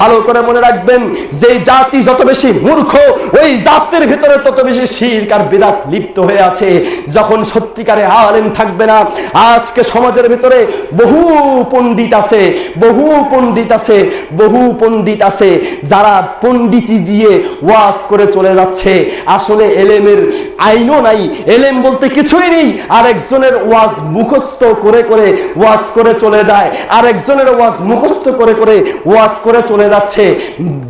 ভালো করে মনে রাখবেন যে জাতি যত বেশি মূর্খ, ওই জাতির ভিতরে তত বেশি শিরক আর বিরাট লিপ্ত হয়ে আছে। যখন সত্যিকারে আলেম থাকবে না, আজকে সমাজের ভিতরে বহু পণ্ডিত আছে, বহু পণ্ডিত আছে, বহু পণ্ডিত আছে, যারা পণ্ডিতি দিয়ে ওয়াজ করে চলে যাচ্ছে। আসলে এলেমের আইনও নাই, এলেম বলতে কিছুই নেই। আর একজনের ওয়াজ মুখস্থ করে করে ওয়াজ করে চলে যায় আর একজনের ওয়াজ মুখস্থ করে করে ওয়াজ করে চলে যাচ্ছে,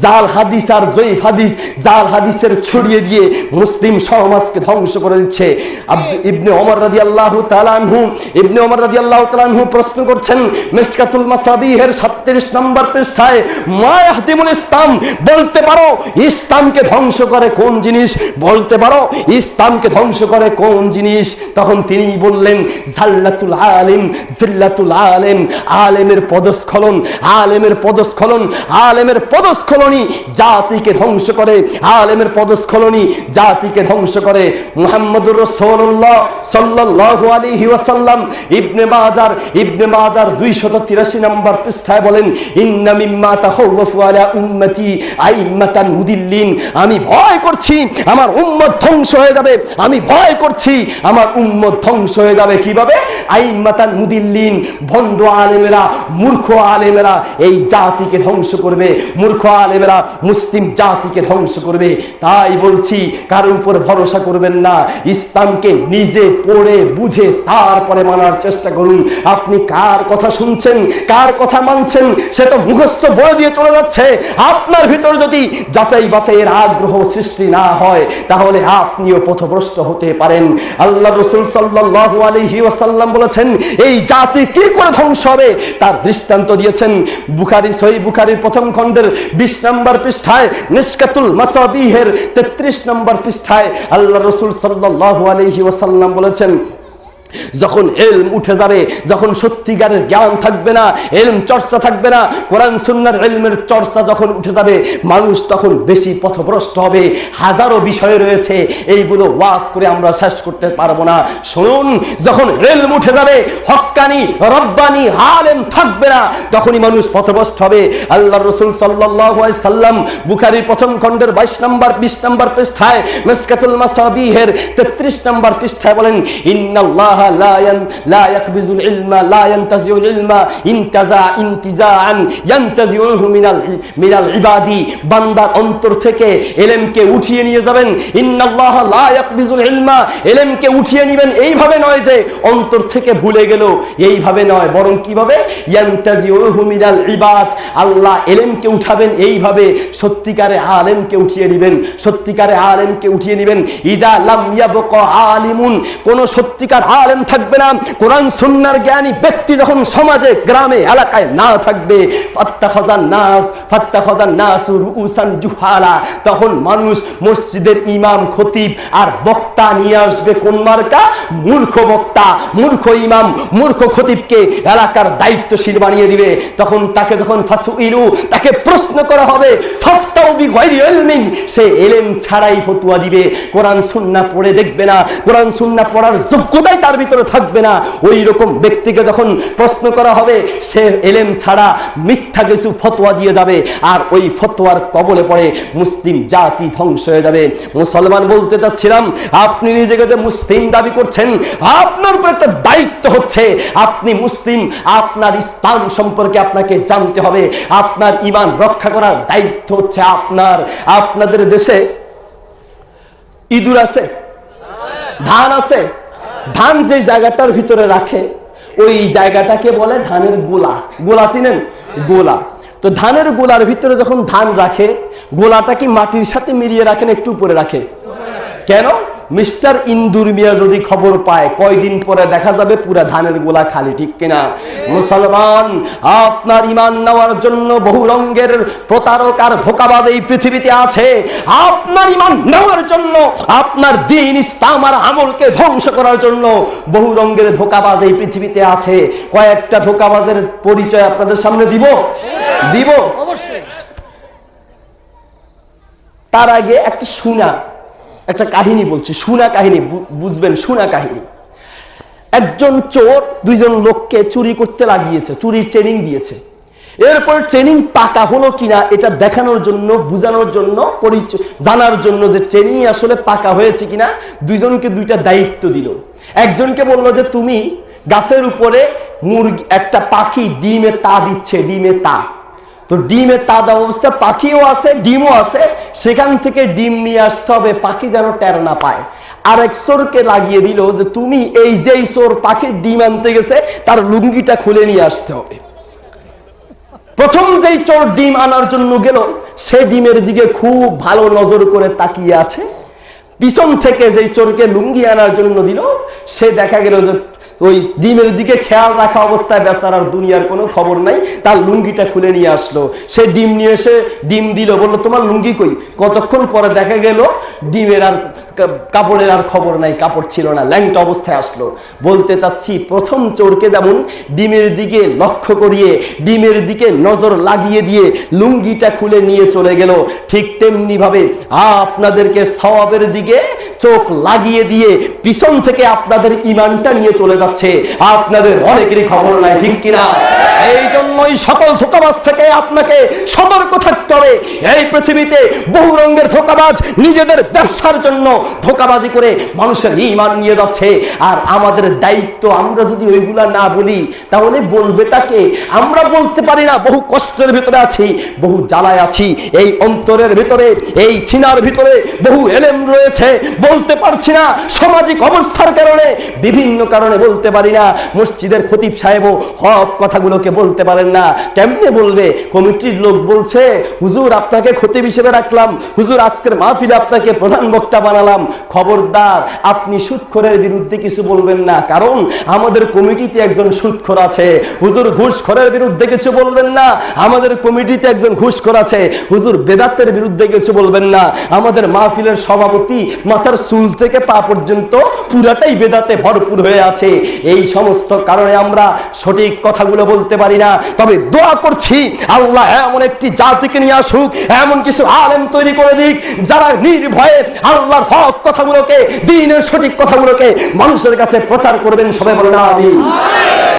জাল হাদিস আর জয়ীফ হাদিস, জাল হাদিসের ছড়িয়ে দিয়ে মুসলিম সমাজকে ধ্বংস করে দিচ্ছে। ইবনে ওমর রাদি আল্লাহ তালানহু ইবনে ওমর রাদি আল্লাহ তালানহু প্রশ্ন করছেন, মিসকাতুল মাসাবিহের সাতত্রিশ নম্বর পৃষ্ঠায়, মা ইয়াহদিমুল ইসলাম? বলতে পারো, ইসলামকে ধ্বংস করে কোন জিনিস? বলতে পারো, ইসলামকে ধ্বংস করে কোন জিনিস? তখন তিনি বললেন, জাল্লাতুল আলিম, জিল্লাতুল আলেম, আলেমের পদস্খলন আলেমের পদস্খলন আলেমের পদস্খলনই জাতিকে ধ্বংস করে। আলেমের পদস্খলনই জাতিকে ধ্বংস করে। মুহাম্মদুর রাসূলুল্লাহ সাল্লাল্লাহু আলাইহি ওয়াসাল্লাম ইবনে মাজার ইবনে মাজার 283 নম্বর পৃষ্ঠায় বলেন, ইন্না মিম্মা তাখাওয়াফু আলা উম্মতি আইম্মাতান মুদিল্লিন। আমি ভয় করছি, আমার উম্মত ধ্বংস হয়ে যাবে। আমি ভয় করছি, আমার উম্মত ধ্বংস হয়ে যাবে কীভাবে? আইম্মাতান মুদিল্লিন। ভণ্ড আলেমেরা, মূর্খ আলেমেরা এই জাতিকে ধ্বংস করবে। মূর্খ আলেমেরা মুসলিম জাতিকে ধ্বংস করবে। তাই বলছি, কারও উপর ভরসা করবেন না। ইসলামকে নিজে পড়ে, বুঝে, তারপরে মানার চেষ্টা করুন। আপনি কার কথা শুনছেন, কার কথা মানছেন, সে তো মুখস্থ বলে দিয়ে চলে যাচ্ছে। আপনার ভিতর যদি যাচাই বাছাইয়ের আগ্রহ সৃষ্টি না হয়, তাহলে আপনিও পথভ্রষ্ট হতে পারেন। আল্লাহ রসুল সাল্লাহ আলহি ওয়াসাল্লাম বলেছেন, এই জাতি কি করে ধ্বংস হবে? তার দৃষ্টান্ত দিয়েছেন। বুখারি, সহি বুখারির প্রথম খণ্ডের বিশ নম্বর পৃষ্ঠায়, নিষ্কাতুল মাসাবিহের তেত্রিশ নম্বর পৃষ্ঠায় আল্লাহ রসুল সাল্লাহ আলহি ওসাল্লাম বলেছেন যখন এলম উঠে যাবে, যখন সত্যিকারের জ্ঞান থাকবে না, এলম চর্চা থাকবে না, কোরআন সুন্নার এলমের চর্চা যখন উঠে যাবে, মানুষ তখন বেশি পথভ্রষ্ট হবে। হাজারো বিষয় রয়েছে, এইগুলো ওয়াজ করে আমরা শেষ করতে পারব না। শুনুন, যখন এলম উঠে যাবে হক্কানি রব্বানি, আলেম থাকবে না, তখনই মানুষ পথভ্রষ্ট হবে। আল্লাহ রসুল সাল্লাহ সাল্লাম বুখারির প্রথম খণ্ডের বাইশ নম্বর, বিশ নম্বর পৃষ্ঠায়, মেসকাতুল মাসাবিহের তেত্রিশ নম্বর পৃষ্ঠায় বলেন, ইন্নাল্লাহ এইভাবে নয় যে অন্তর থেকে ভুলে গেল, এইভাবে নয়। বরং কীভাবে? আল্লাহ এলেমকে উঠাবেন এইভাবে। সত্যিকারে আলেমকে উঠিয়ে নেবেন। সত্যিকারে আলেমকে উঠিয়ে নেবেন। ইদা লাম আলিমুন, কোন সত্যিকার আলেম থাকবে না। কোরআন, সুন্নার জ্ঞানী ব্যক্তি যখন সমাজে, গ্রামে, এলাকায় না থাকবে ফাত্তাখাযান নাস ফাত্তাখাযান নাসু রুউসান জুহালা, তখন মানুষ মসজিদের ইমাম, খতিব আর বক্তা নিয়ে আসবে কোন মার্কা? মূর্খ বক্তা, মূর্খ ইমাম, মূর্খ খতিবকে এলাকার দায়িত্বশীল বানিয়ে দিবে। তখন তাকে যখন ফাসুইলু, তাকে প্রশ্ন করা হবে সে এলেম ছাড়াই ফতোয়া দিবে। কোরআন সুন্নাহ পড়ে দেখবে না। কোরআন সুন্নাহ পড়ার যোগ্যতাই তার ভিতরে থাকবে না। ওই রকম ব্যক্তিকে যখন প্রশ্ন করা হবে, সে এলেম ছাড়া মিথ্যা কিছু ফতোয়া দিয়ে যাবে। আর ওই ফতোয়ার কবলে পড়ে মুসলিম জাতি ধ্বংস হয়ে যাবে। মুসলমান বলতে চাচ্ছিলাম, আপনি নিজেকে যে মুসলিম দাবি করছেন, আপনার উপর একটা দায়িত্ব হচ্ছে। আপনি মুসলিম, আপনার ইসলাম সম্পর্কে আপনাকে জানতে হবে। আপনার ইমান রক্ষা করার দায়িত্ব হচ্ছে আপনার। আপনাদের দেশে ইঁদুর আছে, ধান আছে ধান যে জায়গাটার ভিতরে রাখে, ওই জায়গাটাকে বলে ধানের গোলা। গোলা চিনেন? গোলা। তো ধানের গোলার ভিতরে যখন ধান রাখে গোলাটা কি মাটির সাথে মিলিয়ে রাখেন, একটু উপরে রাখে। কেন? মিস্টার ইন্দুর মিয়া যদি খবর পায় কয়দিন পরে দেখা যাবে পুরা ধানের গোলা খালি ঠিক কিনা? মুসলমান আপনার ইমান নেওয়ার জন্য বহু রঙ্গের প্রতারক আর ধোকাবাজ এই পৃথিবীতে আছে। আপনার ইমান নেওয়ার জন্য আপনার দিন ইসলাম আর আমলকে ধ্বংস করার জন্য বহু রঙ্গের ধোকাবাজ এই পৃথিবীতে আছে। কয়েকটা ধোকাবাজের পরিচয় আপনাদের সামনে দিব? দিব? অবশ্যই। তার আগে একটা শোনা একটা কাহিনী বলছি, শোনা কাহিনী বুঝবেন, শোনা কাহিনী। একজন চোর দুইজন লোককে চুরি করতে লাগিয়েছে, চুরির ট্রেনিং দিয়েছে। এরপর ট্রেনিং পাকা হলো কিনা এটা দেখানোর জন্য, বোঝানোর জন্য পরিচয় জানার জন্য যে ট্রেনিং আসলে পাকা হয়েছে কিনা, দুইজনকে দুইটা দায়িত্ব দিল। একজনকে বলল যে, তুমি গাছের উপরে মুরগি, একটা পাখি ডিমে তা দিচ্ছে, ডিমে তা। তো ডিমে তা দেওয়া অবস্থা, পাখিও আছে, ডিমও আছে, সেখান থেকে ডিম নিয়ে আসতে হবে, পাখি যেন টের না পায়। আর এক চোরকে লাগিয়ে দিল যে, তুমি এই যেই চোর পাখির ডিম আনতে গেছে, তার লুঙ্গিটা খুলে নিয়ে আসতে হবে। প্রথম যেই চোর ডিম আনার জন্য গেল, সে ডিমের দিকে খুব ভালো নজর করে তাকিয়ে আছে। পিছন থেকে যেই চোরকে লুঙ্গি আনার জন্য দিল, সে দেখা গেল যে ওই ডিমের দিকে খেয়াল রাখা অবস্থায় বেচারার দুনিয়ার কোনো খবর নাই, তার লুঙ্গিটা খুলে নিয়ে আসলো। সে ডিম নিয়ে এসে ডিম দিল, বলল, তোমার লুঙ্গি কই? কতক্ষণ পরে দেখা গেল, ডিমের আর কাপড়ের আর খবর নাই, কাপড় ছিল না, ল্যাংটা অবস্থায় আসলো। বলতে চাচ্ছি, প্রথম চোরকে যেমন ডিমের দিকে লক্ষ্য করিয়ে, ডিমের দিকে নজর লাগিয়ে দিয়ে লুঙ্গিটা খুলে নিয়ে চলে গেল, ঠিক তেমনি ভাবে আপনাদেরকে সওয়াবের দিকে চোখ লাগিয়ে দিয়ে পিছন থেকে আপনাদের ইমানটা নিয়ে চলে যাচ্ছে। আপনাদের অনেকেরই খবর নাই ঠিক কিনা? এই জন্যই সকল ধোকাবাজ থেকে আপনাকে সতর্ক থাকতে হবে। এই পৃথিবীতে বহু রঙের ধোকাবাজ নিজেদের ব্যবসার জন্য ধোকাবাজি করে মানুষের ইমান নিয়ে যাচ্ছে। আর আমাদের দায়িত্ব, আমরা যদি ওইগুলা না বলি, তাহলে বলবে তাকে। আমরা বলতে পারি না, বহু কষ্টের ভিতরে আছি, বহু জ্বালায় আছি। এই অন্তরের ভিতরে, এই সিনার ভিতরে বহু এলেম রয়েছে। বলতে পারছি না, সামাজিক অবস্থার কারণে, বিভিন্ন কারণে বলতে পারি না। মসজিদের খতিব সাহেবও হক কথাগুলোকে বলতে পারেন না। কেমনে বলবে? কমিটির লোক বলছে, হুজুর, আপনাকে খতিব হিসেবে রাখলাম। হুজুর, আজকের মাহফিলে আপনাকে প্রধান বক্তা বানালাম। খবরদার, আপনি সুদখোরের বিরুদ্ধে কিছু বলবেন না। কারণ আমাদের কমিটিতে একজন সুদখোর আছে। হুজুর, ঘুষখোরের বিরুদ্ধে কিছু বলবেন না। আমাদের কমিটিতে একজন ঘুষখোর আছে। হুজুর, বেদাতের বিরুদ্ধে কিছু বলবেন না। আমাদের মাহফিলের সভাপতি মাথার চুল থেকে পা পর্যন্ত পুরাটাই বেদাতে ভরপুর হয়ে আছে। এই সমস্ত কারণে আমরা সঠিক কথাগুলো বলতে পারি না। তবে দোয়া করছি, আল্লাহ এমন একটি জাতিকে নিয়ে আসুক, এমন কিছু আলেম তৈরি করে দিক, যারা নির্ভয়ে আল্লাহর হক কথাগুলোকে, দিনের সঠিক কথাগুলোকে মানুষের কাছে প্রচার করবেন সবাই বলেন আমি